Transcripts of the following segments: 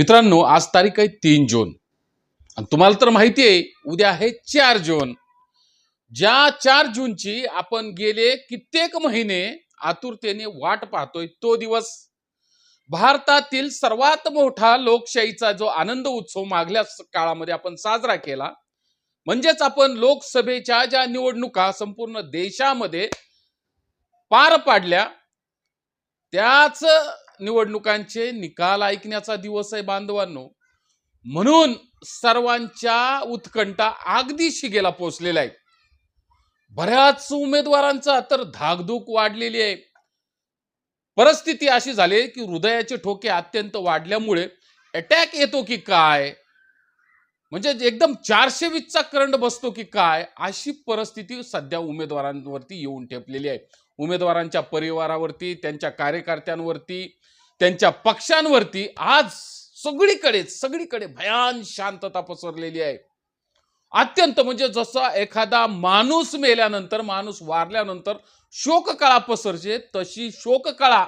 मित्रांनो आज तारीख आहे तीन जून. आणि तुम्हाला तर माहिती आहे उद्या आहे चार जून. ज्या चार जूनची आपण गेले कित्येक महिने आतुरतेने वाट पाहतोय तो दिवस भारतातील सर्वात मोठा लोकशाहीचा जो आनंद उत्सव मागल्या काळामध्ये आपण साजरा केला म्हणजेच आपण लोकसभेच्या ज्या निवडणुका संपूर्ण देशामध्ये पार पाडल्या त्याच निवडणुकांचे निकाल ऐकण्याचा दिवस आहे बांधवांनो. म्हणून सर्वांच्या उत्कंठा अगदी शिगेला पोचलेला आहे. बऱ्याच उमेदवारांचा तर धाकधूक वाढलेली आहे. परिस्थिती अशी झाली की हृदयाचे ठोके अत्यंत वाढल्यामुळे अटॅक येतो की काय? म्हणजे एकदम चारशे वीसचा करंट बसतो की काय? अशी परिस्थिती सध्या उमेदवारांवरती येऊन ठेपलेली आहे. उमेदवारांच्या परिवारावरती त्यांच्या कार्यकर्त्यांवरती त्यांच्या पक्षांवरती आज सगळीकडे सगळीकडे भयान शांतता पसरलेली आहे. अत्यंत म्हणजे जसा एखादा माणूस मेल्यानंतर माणूस वारल्यानंतर शोककळा पसरते तशी शोककळा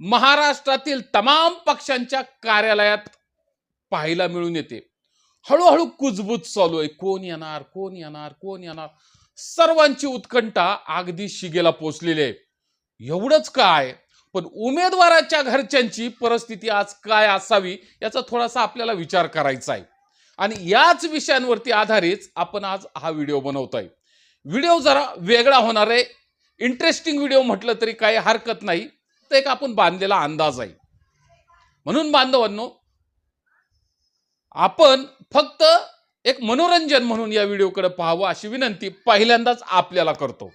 महाराष्ट्रातील तमाम पक्षांच्या कार्यालयात पाहायला मिळून येते. हळूहळू कुजबूज चालू आहे. कोण येणार कोण येणार कोण येणार? सर्वांची उत्कंठा अगदी शिगेला पोचलेली आहे. एवढंच काय? पण उमेदवाराच्या घरच्यांची परिस्थिती आज काय असावी याचा थोडासा आपल्याला विचार करायचा आहे. आणि याच विषयांवरती आधारित आपण आज हा व्हिडिओ बनवतोय. व्हिडिओ जरा वेगळा होणार आहे. इंटरेस्टिंग व्हिडिओ म्हटलं तरी काही हरकत नाही. तर एक आपण बांधलेला अंदाज आहे. म्हणून बांधवांनो आपण फक्त एक मनोरंजन म्हणून या व्हिडिओकडे पाहावं अशी विनंती पहिल्यांदाच आपल्याला करतो.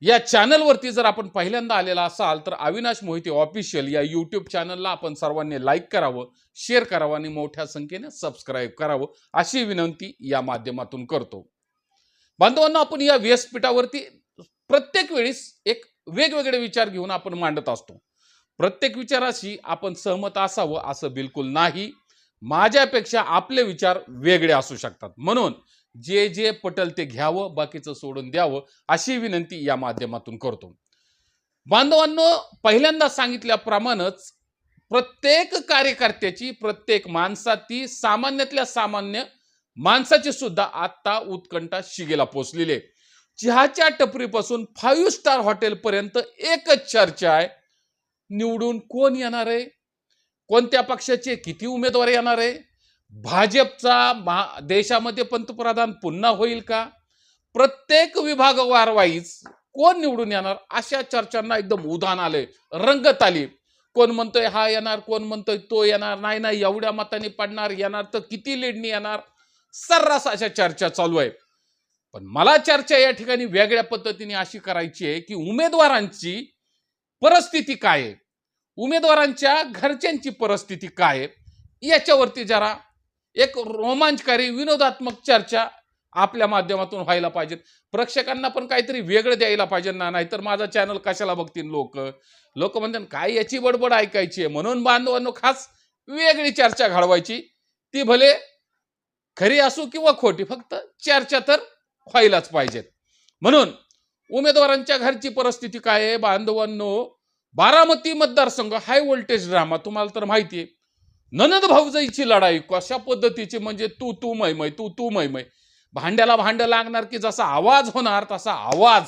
या चॅनलवरती जर आपण पहिल्यांदा आलेला असाल तर अविनाश मोहिते ऑफिशियल या यूट्यूब चॅनलला आपण सर्वांनी लाईक करावं शेअर करावं आणि मोठ्या संख्येने सबस्क्राईब करावं अशी विनंती या माध्यमातून करतो. बांधवांना आपण या व्यासपीठावरती प्रत्येक वेळेस एक वेगवेगळे विचार घेऊन आपण मांडत असतो. प्रत्येक विचाराशी आपण सहमत असावं असं बिलकुल नाही. माझ्यापेक्षा आपले विचार वेगळे असू शकतात. म्हणून जे जे पटल ते घ्यावं बाकीचं सोडून द्यावं अशी विनंती या माध्यमातून करतो. बांधवांनो पहिल्यांदा सांगितल्याप्रमाणेच प्रत्येक कार्यकर्त्याची प्रत्येक माणसाची सामान्यातल्या सामान्य माणसाची सुद्धा आत्ता उत्कंठा शिगेला पोचलेली आहे. चहाच्या टपरीपासून फाईव्ह स्टार हॉटेलपर्यंत एकच चर्चा आहे. निवडून कोण येणार आहे? कोणत्या पक्षाचे किती उमेदवार येणार आहे? भाजपचा महा देशामध्ये पंतप्रधान पुन्हा होईल का? प्रत्येक विभागवार वाईज कोण निवडून येणार? अशा चर्चांना एकदम उधाण आलंय. रंगत आली. कोण म्हणतोय हा येणार कोण म्हणतोय तो येणार? नाही नाही एवढ्या मताने पडणार येणार तर किती लीडनी येणार? सर्रास अशा चर्चा चालू आहे. पण मला चर्चा या ठिकाणी वेगळ्या पद्धतीने अशी करायची आहे की उमेदवारांची परिस्थिती काय आहे? उमेदवारांच्या घरच्यांची परिस्थिती काय आहे? याच्यावरती जरा एक रोमांचकारी विनोदात्मक चर्चा आपल्या माध्यमातून व्हायला पाहिजेत. प्रेक्षकांना पण काहीतरी वेगळं द्यायला पाहिजे ना? नाहीतर माझा चॅनल कशाला बघतील लोक? लोक म्हणतात काय याची बडबड ऐकायची आहे? म्हणून बांधवांनो खास वेगळी चर्चा घडवायची ती भले खरी असू किंवा खोटी फक्त चर्चा तर व्हायलाच पाहिजेत. म्हणून उमेदवारांच्या घरची परिस्थिती काय आहे? बांधवांनो बारामती मतदारसंघ हाय व्होल्टेज ड्रामा तुम्हाला तर माहिती आहे. ननद भाऊजाईची लढाई कशा पद्धतीची? म्हणजे तू तू मैमय तू तू मैमय भांड्याला भांड लागणार की जसा आवाज होणार तसा आवाज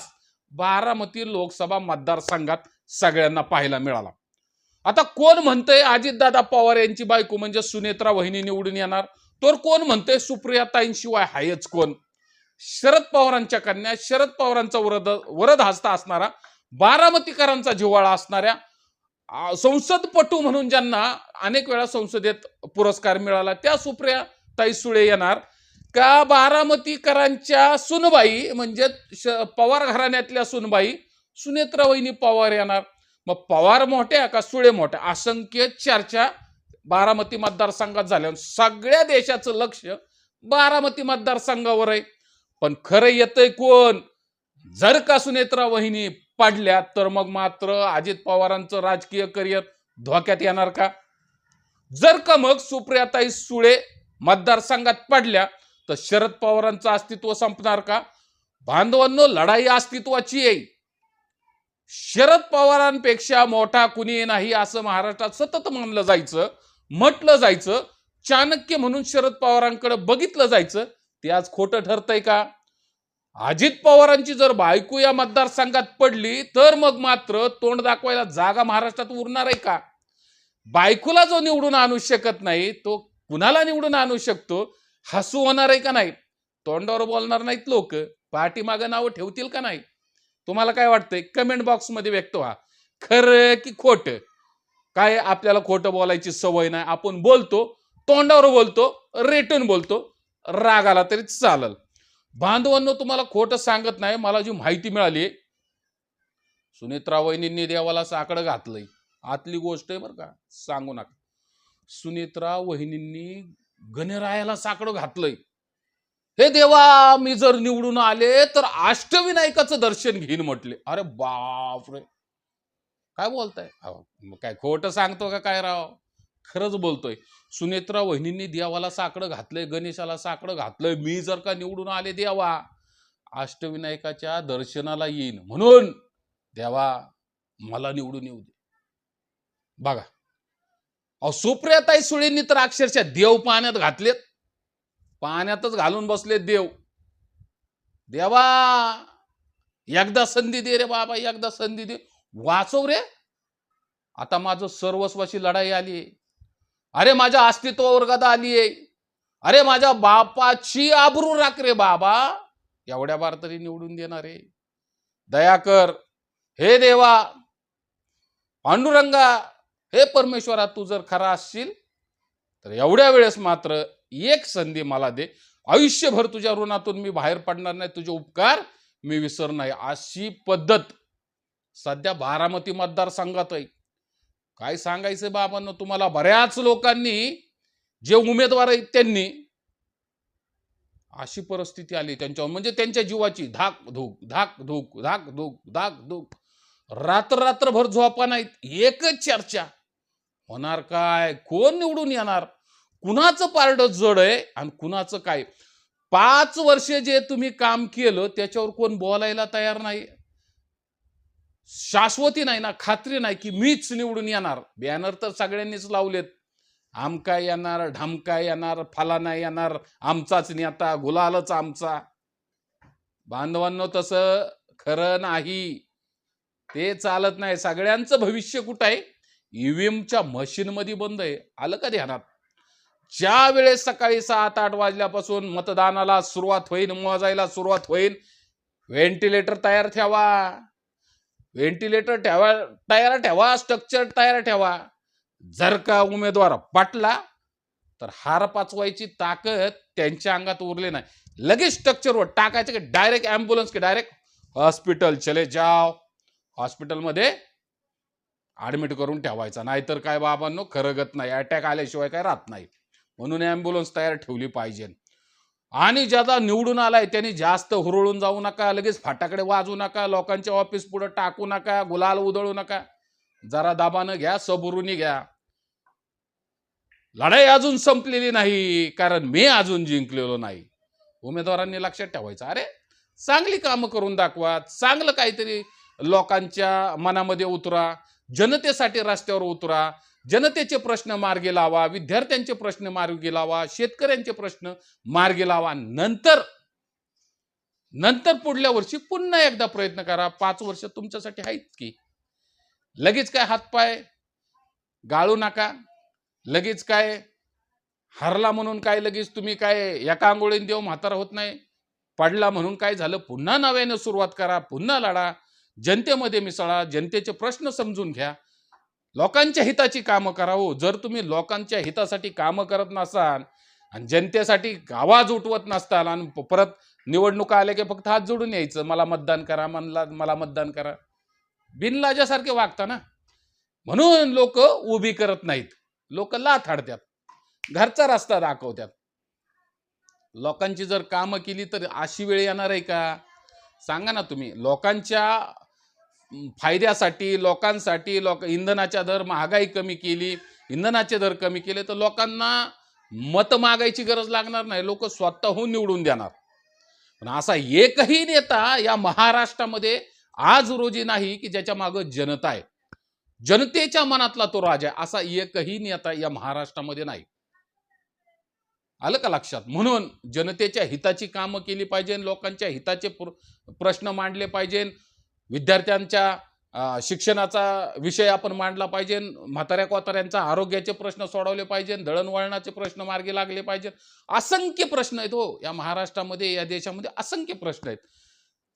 बारामती लोकसभा मतदारसंघात सगळ्यांना पाहायला मिळाला. आता कोण म्हणतंय अजितदादा पवार यांची बायको? म्हणजे सुनेत्रा वहिनी निवडून येणार. तर कोण म्हणतंय सुप्रियाताईंशिवाय हायच कोण? शरद पवारांच्या कन्या शरद पवारांचा वरद वरद हस्ता असणारा बारामतीकरांचा जिव्हाळा असणाऱ्या संसदपटू म्हणून ज्यांना अनेक वेळा संसदेत पुरस्कार मिळाला त्या सुप्रिया ताई सुळे येणार. का बारामतीकरांच्या सुनबाई म्हणजे पवार घराण्यातल्या सुनबाई सुनेत्रा वहिनी पवार येणार. मग पवार मोठ्या का सुळे मोठ्या? असंख्य चर्चा बारामती मतदारसंघात झाल्या. सगळ्या देशाचं लक्ष बारामती मतदारसंघावर आहे. पण खरं येतंय कोण? जर का सुनेत्रा वहिनी पडल्या तर मग मात्र अजित पवारांचं राजकीय करिअर धोक्यात येणार का? जर का मग सुप्रियाताई सुळे मतदारसंघात पडल्या तर शरद पवारांचं अस्तित्व संपणार का? बांधवांनो लढाई अस्तित्वाची येईल शरद पवारांपेक्षा मोठा कुणी नाही असं महाराष्ट्रात सतत म्हणलं जायचं म्हटलं जायचं चाणक्य म्हणून शरद पवारांकडे बघितलं जायचं ते आज खोटं ठरतंय का? अजित पवारांची जर बायको या मतदारसंघात पडली तर मग मात्र तोंड दाखवायला जागा महाराष्ट्रात उरणार आहे का? बायकोला जो निवडून आणू शकत नाही तो कुणाला निवडून आणू शकतो? हसू होणार आहे का नाही? तोंडावर बोलणार नाहीत लोक. पाठीमागं नावं ठेवतील का नाही? तुम्हाला काय वाटतंय? कमेंट बॉक्समध्ये व्यक्त व्हा. खरं की खोट? काय आपल्याला खोटं बोलायची सवय नाही. आपण बोलतो तोंडावर बोलतो रेटून बोलतो. रागाला तरी चालल. बांधवांनो तुम्हाला खोटं सांगत नाही मला जी माहिती मिळाली सुनेत्रा वहिनींनी देवाला साकडं घातलंय. आतली गोष्ट आहे बरं का सांगू नका. सुनेत्रा वहिनींनी गणरायाला साकडं घातलंय. हे देवा मी जर निवडून आले तर अष्टविनायकाचं दर्शन घेईन म्हटले. अरे बापरे. काय बोलताय? मग काय खोटं सांगतो का काय राव? खरंच बोलतोय. सुनेत्रा वहिनींनी देवाला साकडं घातलंय गणेशाला साकडं घातलंय मी जर का निवडून आले देवा अष्टविनायकाच्या दर्शनाला येईन म्हणून देवा मला निवडून येऊ दे. बघा. अहो सुप्रियाताई सुळेंनी तर अक्षरशः देव पाण्यात घातलेत. पाण्यातच घालून बसले देव. देवा एकदा संधी दे रे बाबा एकदा संधी दे. वाचव रे. आता माझं सर्वस्वाशी लढाई आली अरे माझ्या अस्तित्वावर गदा आली आहे. अरे माझ्या बापाची आबरू राख रे बाबा. एवढ्या बार तरी निवडून देणार आहे. दया कर हे देवा पांडुरंगा हे परमेश्वरा तू जर खरा असशील तर एवढ्या वेळेस मात्र एक संधी मला दे. आयुष्यभर तुझ्या ऋणातून मी बाहेर पडणार नाही तुझे उपकार मी विसरणार अशी पद्धत सध्या बारामती मतदारसंघात आहे. काय सांगायचं बाबांनो? तुम्हाला बऱ्याच लोकांनी जे उमेदवार आहेत त्यांनी अशी परिस्थिती आली त्यांच्यावर. म्हणजे त्यांच्या जीवाची धाक धूक धाक धूक धाक धूक धाक धूक. रात्र रात्रभर झोपा नाहीत एकच चर्चा. होणार काय? कोण निवडून येणार? कुणाचं पारड जड आहे आणि कुणाचं काय? पाच वर्ष जे तुम्ही काम केलं त्याच्यावर कोण बोलायला तयार नाही? शाश्वती नाही ना खात्री नाही की मीच निवडून येणार. बॅनर तर सगळ्यांनीच लावलेत. आमका येणार ढामका येणार फलाना येणार आमचाच नेता गुलालच आमचा. बांधवांनो तसं खरं नाही. ते चालत नाही. सगळ्यांचं भविष्य कुठं आहे? ईव्हीएमच्या मशीनमध्ये बंद आहे. आलं का ध्यानात? ज्या वेळेस सकाळी सात आठ वाजल्यापासून मतदानाला सुरुवात होईल मोजायला सुरुवात होईल व्हेंटिलेटर तयार ठेवा. व्हेंटिलेटर ठेवा तयार ठेवा स्ट्रक्चर तयार ठेवा. जर का उमेदवार पटला तर हार पाचवायची ताकद त्यांच्या अंगात उरली नाही. लगेच स्ट्रक्चरवर टाकायचं की डायरेक्ट ॲम्ब्युलन्स की डायरेक्ट हॉस्पिटल चले जाव हॉस्पिटलमध्ये ॲडमिट करून ठेवायचा. नाहीतर काय बाबांनो खरगत नाही. अटॅक आल्याशिवाय काय राहत नाही. म्हणून ॲम्ब्युलन्स तयार ठेवली पाहिजे. आणि ज्याचा निवडून आलाय त्यांनी जास्त हुरळून जाऊ नका लगेच फाटाकडे वाजू नका लोकांच्या ऑफिस पुढे टाकू नका गुलाल उधळू नका. जरा दाबानं घ्या सबुरुनी घ्या. लढाई अजून संपलेली नाही कारण मी अजून जिंकलेलो नाही. उमेदवारांनी लक्षात ठेवायचं अरे चांगली कामं करून दाखवा चांगलं काहीतरी लोकांच्या मनामध्ये उतरा जनतेसाठी रस्त्यावर उतरा जनतेचे प्रश्न मार्गी लावा विद्यार्थ्यांचे प्रश्न मार्गी लावा शेतकऱ्यांचे प्रश्न मार्गी लावा. नंतर नंतर पुढल्या वर्षी पुन्हा एकदा प्रयत्न करा. पाच वर्ष तुमच्यासाठी आहेत की. लगेच काय हातपाय गाळू नका. लगेच काय हरला म्हणून काय लगेच तुम्ही काय एका आंघोळीने देव म्हातारा होत नाही. पडला म्हणून काय झालं? पुन्हा नव्याने सुरुवात करा पुन्हा लढा. जनतेमध्ये मिसळा जनतेचे प्रश्न समजून घ्या. लोकांच्या हिताची कामं करा हो जर तुम्ही लोकांच्या हितासाठी कामं करत नसाल आणि जनतेसाठी आवाज उठवत नसताल आणि परत निवडणुका आल्या की फक्त हात जोडून यायचं. मला मतदान करा मला मला मतदान करा. बिनलाजासारखे वागता ना. म्हणून लोक उभी करत नाहीत. लोक लाथ हाडतात घरचा रस्ता दाखवतात लोकांची जर कामं केली तर अशी वेळ येणार आहे का? सांगा ना तुम्ही. लोकांच्या फायद्यासाठी लोकांसाठी लोक इंधनाच्या दर महागाई कमी केली इंधनाचे दर कमी केले तर लोकांना मत मागायची गरज लागणार नाही. लोक स्वतःहून निवडून देणार. पण असा एकही नेता या महाराष्ट्रामध्ये आज रोजी नाही की ज्याच्या मागं जनता आहे. जनतेच्या मनातला तो राजा आहे. असा एकही नेता या महाराष्ट्रामध्ये नाही. आलं का लक्षात? म्हणून जनतेच्या हिताची कामं केली पाहिजे लोकांच्या हिताचे प्र- प्रश्न मांडले पाहिजे विद्यार्थ्यांच्या शिक्षणाचा विषय आपण मांडला पाहिजे. म्हाताऱ्या कोताऱ्यांचा आरोग्याचे प्रश्न सोडवले पाहिजे. दळणवळणाचे प्रश्न मार्गी लागले पाहिजे असंख्य प्रश्न आहेत हो. या महाराष्ट्रामध्ये या देशामध्ये असंख्य प्रश्न आहेत.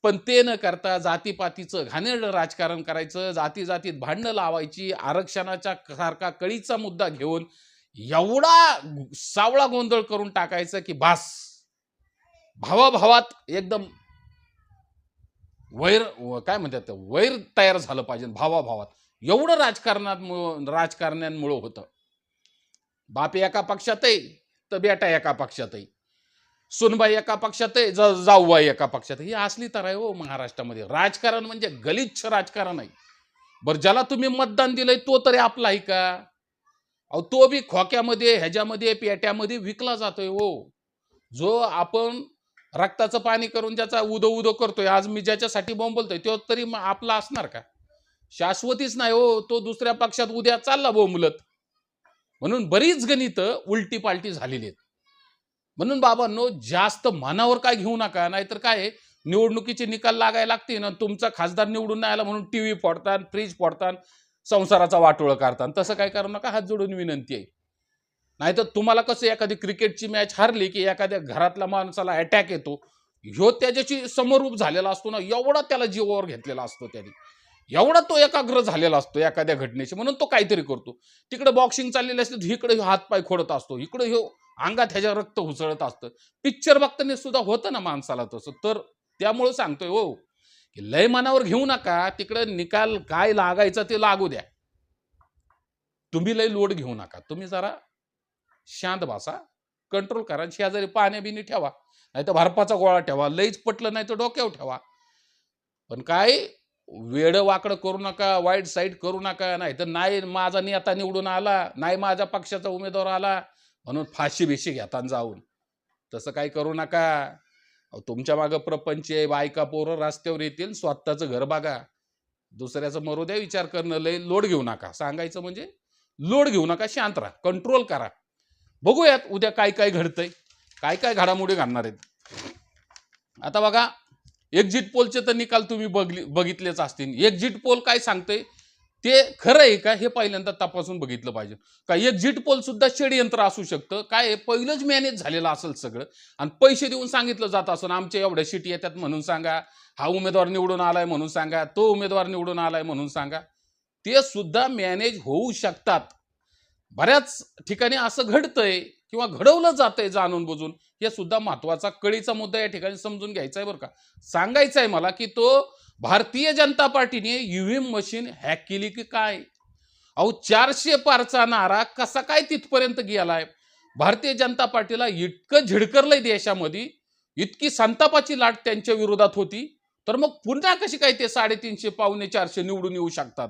पण ते न करता जातीपातीचं घाणेरडं राजकारण करायचं जाती जातीत भांडणं लावायची आरक्षणाच्या सारखा कळीचा मुद्दा घेऊन एवढा सावळा गोंधळ करून टाकायचं की बास. भावाभावात एकदम वैर व- काय म्हणतात वैर तयार झालं पाहिजे भावाभावात. एवढं राजकारणात राजकारण्यांमुळं होतं. बाप एका पक्षात आहे तर बेटा एका पक्षात आहे सुनबाई एका पक्षात आहे ज- जाऊबाई एका पक्षात ही असली तर आहे हो महाराष्ट्रामध्ये. राजकारण म्हणजे गलिच्छ राजकारण आहे. बरं ज्याला तुम्ही मतदान दिलंय तो तरी आपला आहे का? अहो तो बी खोक्यामध्ये ह्याच्यामध्ये पेट्यामध्ये विकला जातोय हो. जो आपण रक्ताचं पाणी करून ज्याचा उदो उदो करतोय आज मी ज्याच्यासाठी बोंबलतोय तो तरी आपला असणार का? शाश्वतीच नाही हो तो दुसऱ्या पक्षात उद्या चालला बोंबलत म्हणून बरीच गणित उलटी पालटी झालेली आहेत. म्हणून बाबांनो जास्त मनावर काय घेऊ नका नाहीतर काय आहे, निवडणुकीचे निकाल लागायला लागते ना तुमचा खासदार निवडून नाही आला म्हणून टीव्ही फोडतात फ्रीज फोडतात संसाराचा वाटोळं काढतात तसं काय करू नका हात जोडून विनंती आहे. नाहीतर तुम्हाला कसं एखादी क्रिकेटची मॅच हारली की एखाद्या घरातल्या माणसाला अटॅक येतो? ह्यो त्याच्याशी समरूप झालेला असतो ना एवढा त्याला जीवावर घेतलेला असतो त्याने. एवढा तो एकाग्र झालेला असतो एखाद्या घटनेशी म्हणून तो काहीतरी करतो. तिकडे बॉक्सिंग चाललेली असते इकडे ह्यो हातपाय खोडत असतो इकडे ह्यो अंगात ह्याच्या रक्त उचळत असतं. पिक्चर बघताना सुद्धा होतं ना माणसाला तसं. तर त्यामुळं सांगतोय हो की लय मनावर घेऊ नका तिकडे निकाल काय लागायचा ते लागू द्या. तुम्ही लय लोड घेऊ नका. तुम्ही जरा शांत भासा कंट्रोल करा शेजारी पाण्या बिनी ठेवा. नाही तर भारपाचा गोळा ठेवा लईच पटलं नाही तर डोक्यावर ठेवा. पण काय वेड वाकडं करू नका वाईट साईड करू नका नाही तर नाही माझा नेता निवडून आला नाही माझ्या पक्षाचा उमेदवार आला म्हणून फाशी बिशी घेताना जाऊन. तसं काही करू नका. तुमच्या मागं प्रपंच आहे बायका पोरं रस्त्यावर येतील स्वतःचं घर बघा. दुसऱ्याचं मरू द्या विचार करणं लय लोड घेऊ नका. सांगायचं म्हणजे लोड घेऊ नका शांत राहा कंट्रोल करा. बघूयात उद्या काय काय घडतंय. काय काय घडामोडी घालणार आहेत. आता बघा एक्झिट पोलचे तर निकाल तुम्ही बघली बघितलेच असतील. एक्झिट पोल काय सांगते ते खरं आहे का? हे पहिल्यांदा तपासून बघितलं पाहिजे. का एक्झिट पोल सुद्धा षडयंत्र असू शकतं? काय आहे, पहिलंच मॅनेज झालेलं असेल सगळं. आणि पैसे देऊन सांगितलं जात असून आमच्या एवढ्या शिटी येतात म्हणून सांगा. हा उमेदवार निवडून आलाय म्हणून सांगा. तो उमेदवार निवडून आलाय म्हणून सांगा. ते सुद्धा मॅनेज होऊ शकतात. बऱ्याच ठिकाणी असं घडतंय किंवा घडवलं जातंय जाणून बुजून हे सुद्धा महत्त्वाचा कळीचा मुद्दा या ठिकाणी समजून घ्यायचा आहे बरं का. सांगायचं आहे मला की तो भारतीय जनता पार्टीने ईव्हीएम मशीन हॅक केली की काय? अहो चारशे पारचा नारा कसा काय तिथपर्यंत गेलाय? भारतीय जनता पार्टीला इतकं झिडकरलंय देशामध्ये इतकी संतापाची लाट त्यांच्या विरोधात होती तर मग पुन्हा कशी काय ते साडेतीनशे पावणे चारशे निवडून येऊ शकतात?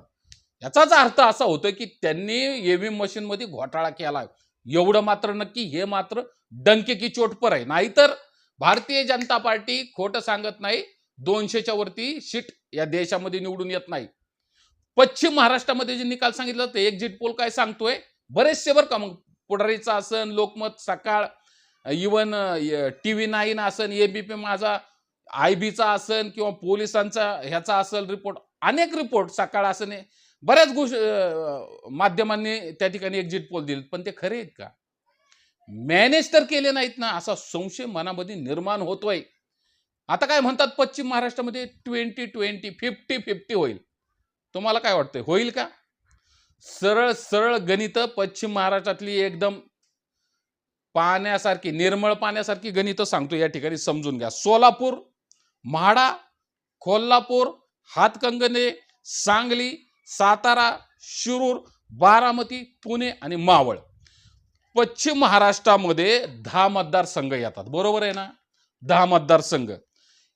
याचाच अर्थ असा होतो की त्यांनी ईव्हीएम मशीनमध्ये घोटाळा केला एवढं मात्र नक्की हे मात्र डंके की चोटपर आहे. नाहीतर भारतीय जनता पार्टी खोटं सांगत नाही दोनशेच्या वरती सीट या देशामध्ये निवडून येत नाही. पश्चिम महाराष्ट्रामध्ये जे निकाल सांगितलं ते एक्झिट पोल काय सांगतोय? बरेचसे बरं का मग पुढारीचा असन Lokmat Sakal even T V nine असन एबीपी माझा आय बीचा असन किंवा पोलिसांचा ह्याचा असेल रिपोर्ट अनेक रिपोर्ट सकाळ असन बऱ्याच गोष्टी माध्यमांनी त्या ठिकाणी एक्झिट पोल दिले पण ते खरे आहेत का? मॅनेज तर केले नाहीत ना असा संशय मनामध्ये निर्माण होतोय. आता काय म्हणतात पश्चिम महाराष्ट्रामध्ये ट्वेंटी ट्वेंटी फिफ्टी फिफ्टी होईल. तुम्हाला काय वाटतंय होईल का? सरळ सरळ गणित पश्चिम महाराष्ट्रातली एकदम पाण्यासारखी निर्मळ पाण्यासारखी गणित सांगतो या ठिकाणी समजून घ्या. सोलापूर म्हाडा कोल्हापूर हातकंगणे सांगली सातारा शिरूर बारामती पुणे आणि मावळ. पश्चिम महाराष्ट्रामध्ये दहा मतदारसंघ येतात. बरोबर आहे ना? दहा मतदारसंघ.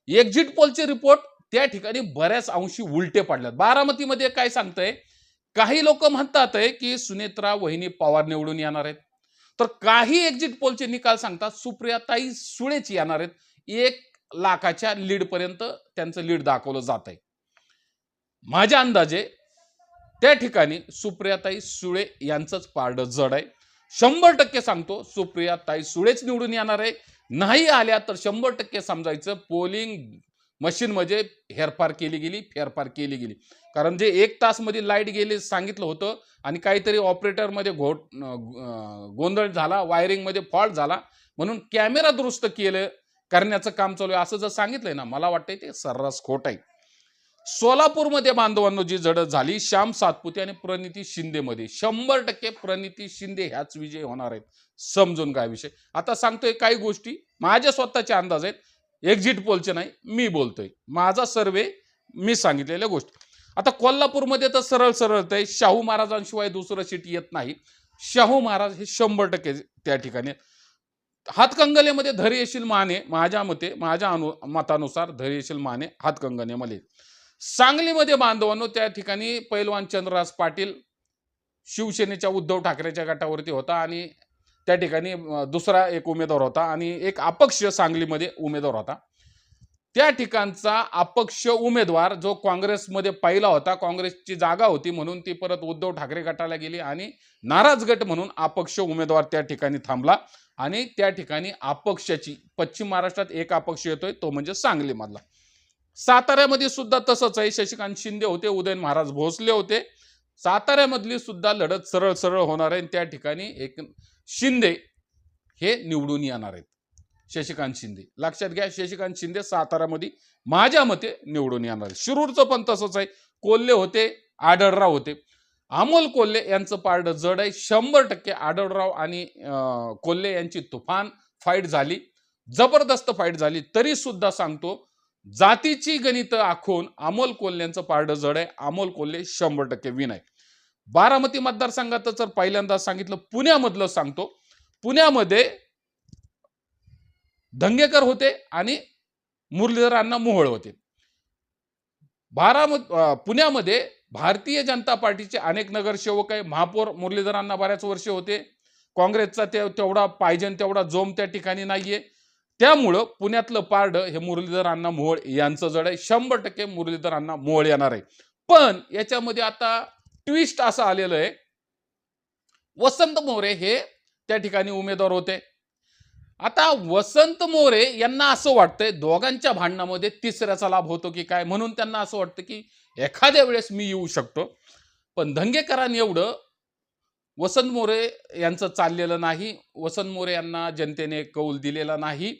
एक्झिट पोलचे रिपोर्ट त्या ठिकाणी बऱ्याच अंशी उलटे पडल्यात. बारामतीमध्ये काय सांगतंय? काही लोक म्हणतात आहे की सुनेत्रा वहिनी पवार निवडून येणार आहेत. तर काही एक्झिट पोलचे निकाल सांगतात सुप्रियाताई सुळेच येणार आहेत. एक लाखाच्या लीडपर्यंत त्यांचं लीड दाखवलं जात आहे माझ्या अंदाजे त्या ठिकाणी सुप्रियाताई सुळे यांचंच पारडं जड आहे. शंभर टक्के सांगतो सुप्रियाताई सुळेच निवडून येणार आहे. नाही आल्या तर शंभर टक्के समजायचं पोलिंग मशीनमध्ये हेरफार केली गेली फेरफार केली गेली. कारण जे एक तासमध्ये लाइट गेली सांगितलं होतं आणि काहीतरी ऑपरेटरमध्ये घोट गोंधळ झाला वायरिंगमध्ये फॉल्ट झाला म्हणून कॅमेरा दुरुस्त केलं करण्याचं काम चालू आहे. असं जर सांगितलंय ना मला वाटतंय ते सर्रास खोट आहे. सोलापूरमध्ये बांधवांनो जी झडत झाली श्याम सातपुते आणि प्रणिती शिंदेमध्ये. शंभर टक्के प्रणिती शिंदे ह्याच विजय होणार आहेत. समजून काय विषय. आता सांगतोय काही गोष्टी. माझ्या स्वतःचे अंदाज आहेत. एक्झिट पोलचे नाही मी बोलतोय. माझा सर्वे मी सांगितलेल्या गोष्टी. आता कोल्हापूरमध्ये तर सरळ सरळ आहे. शाहू महाराजांशिवाय दुसरं सीट येत नाही. शाहू महाराज हे शंभर टक्के त्या ठिकाणी आहेत. हातकंगलेमध्ये धैर्यशील माने माझ्या मते माझ्या अनु मतानुसार धैर्यशील माने हातकंगलेमध्ये सांगलीमध्ये बांधवांनो त्या ठिकाणी पैलवान चंद्रराज पाटील शिवसेनेच्या उद्धव ठाकरेच्या गटावरती होता आणि त्या ठिकाणी दुसरा एक उमेदवार होता आणि एक अपक्ष सांगलीमध्ये उमेदवार होता. त्या ठिकाणचा अपक्ष उमेदवार जो काँग्रेसमध्ये पहिला होता काँग्रेसची जागा होती म्हणून ती परत उद्धव ठाकरे गटाला गेली आणि नाराज गट म्हणून अपक्ष उमेदवार त्या ठिकाणी थांबला आणि त्या ठिकाणी अपक्षाची पश्चिम महाराष्ट्रात एक अपक्ष येतोय तो म्हणजे सांगलीमधला. साताऱ्यामध्ये सुद्धा तसंच आहे. शशिकांत शिंदे होते उदयन महाराज भोसले होते. साताऱ्यामधली सुद्धा लढत सरळ सरळ होणार आहे. आणि त्या ठिकाणी एक शिंदे हे निवडून येणार आहेत. शशिकांत शिंदे. लक्षात घ्या शशिकांत शिंदे साताऱ्यामध्ये माझ्या मते निवडून येणार आहे शिरूरचं पण तसंच आहे. कोल्हे होते आढळराव होते. अमोल कोल्हे यांचं पारडं जड आहे. शंभर टक्के आढळराव आणि कोल्हे यांची तुफान फाईट झाली. जबरदस्त फाईट झाली. तरी सुद्धा सांगतो जातीची गणित आखून अमोल कोल्ह्यांचं पारडं जड आहे. अमोल कोल्हे शंभर टक्के विन आहे. बारामती मतदारसंघात जर पहिल्यांदा सांगितलं पुण्यामधलं सांगतो. पुण्यामध्ये दंगेकर होते आणि मुरलीधरांना मोहळ मोहोळ होते. बारामत पुण्यामध्ये भारतीय जनता पार्टीचे अनेक नगरसेवक आहे. महापौर मुरलीधरांना बऱ्याच वर्षे होते. काँग्रेसचा ते तेवढा पाहिजे तेवढा जोम त्या ठिकाणी नाहीये. त्यामुळं पुण्यातलं पारडं हे मुरलीधर अण्णा मोहोळ यांचं जड आहे. शंभर टक्के मुरलीधर अण्णा मोहोळ येणार आहे. पण याच्यामध्ये आता ट्विस्ट असं आलेलं आहे. वसंत मोरे हे त्या ठिकाणी उमेदवार होते. आता वसंत मोरे यांना असं वाटतंय दोघांच्या भांडणामध्ये तिसऱ्याचा लाभ होतो की काय? म्हणून त्यांना असं वाटतं की एखाद्या वेळेस मी येऊ शकतो. पण धंगेकरांनी एवढं वसंत मोरे यांचं चाललेलं नाही. वसंत मोरे यांना जनतेने कौल दिलेला नाही.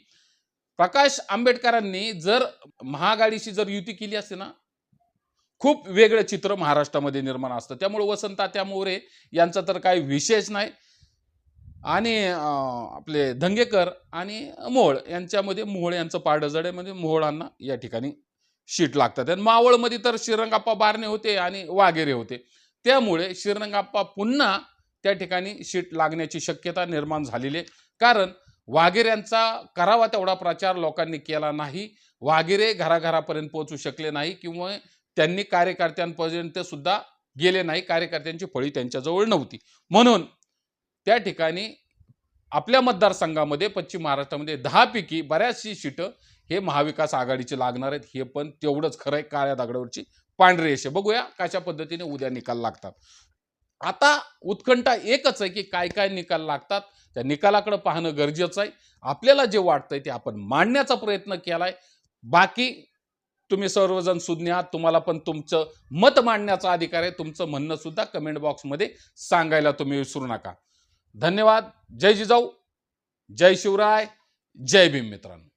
प्रकाश आंबेडकरांनी जर महाआघाडीशी जर युती केली असते ना खूप वेगळं चित्र महाराष्ट्रामध्ये निर्माण असतं. त्यामुळे वसंतात्या मोरे यांचा तर काही विशेष नाही. आणि आपले धंगेकर आणि मोहोळ यांच्यामध्ये मोहोळ यांचं पारडं आहे. म्हणजे मोहोळांना या ठिकाणी शीट लागतात. आणि मावळमध्ये तर श्रीरंगाप्पा बारणे होते आणि वाघेरे होते. त्यामुळे श्रीरंगाप्पा पुन्हा त्या ठिकाणी शीट लागण्याची शक्यता निर्माण झालेली आहे. कारण वाघेऱ्यांचा करावा तेवढा प्रचार लोकांनी केला नाही. वाघेरे घराघरापर्यंत पोहोचू शकले नाही किंवा त्यांनी कार्यकर्त्यांपर्यंत सुद्धा गेले नाही. कार्यकर्त्यांची फळी त्यांच्याजवळ नव्हती. म्हणून त्या ठिकाणी आपल्या मतदारसंघामध्ये पश्चिम महाराष्ट्रामध्ये दहापैकी बऱ्याचशी सीटं हे महाविकास आघाडीचे लागणार आहेत. हे पण तेवढंच खरं आहे. काळ्या दगडावरची पांढरी रेषे. बघूया कशा पद्धतीने उद्या निकाल लागतात. आता उत्कंठा एकच आहे की काय काय निकाल लागतात त्या निकालाकडे पाहणं गरजेचं आहे. आपल्याला जे वाटतंय ते आपण मांडण्याचा प्रयत्न केलाय. बाकी तुम्ही सर्वजण सुज्ञ आहात तुम्हाला पण तुमचं मत मांडण्याचा अधिकार आहे. तुमचं म्हणणं सुद्धा कमेंट बॉक्समध्ये सांगायला तुम्ही विसरू नका. धन्यवाद. जय जिजाऊ. जय शिवराय. जय भीम मित्रांनो.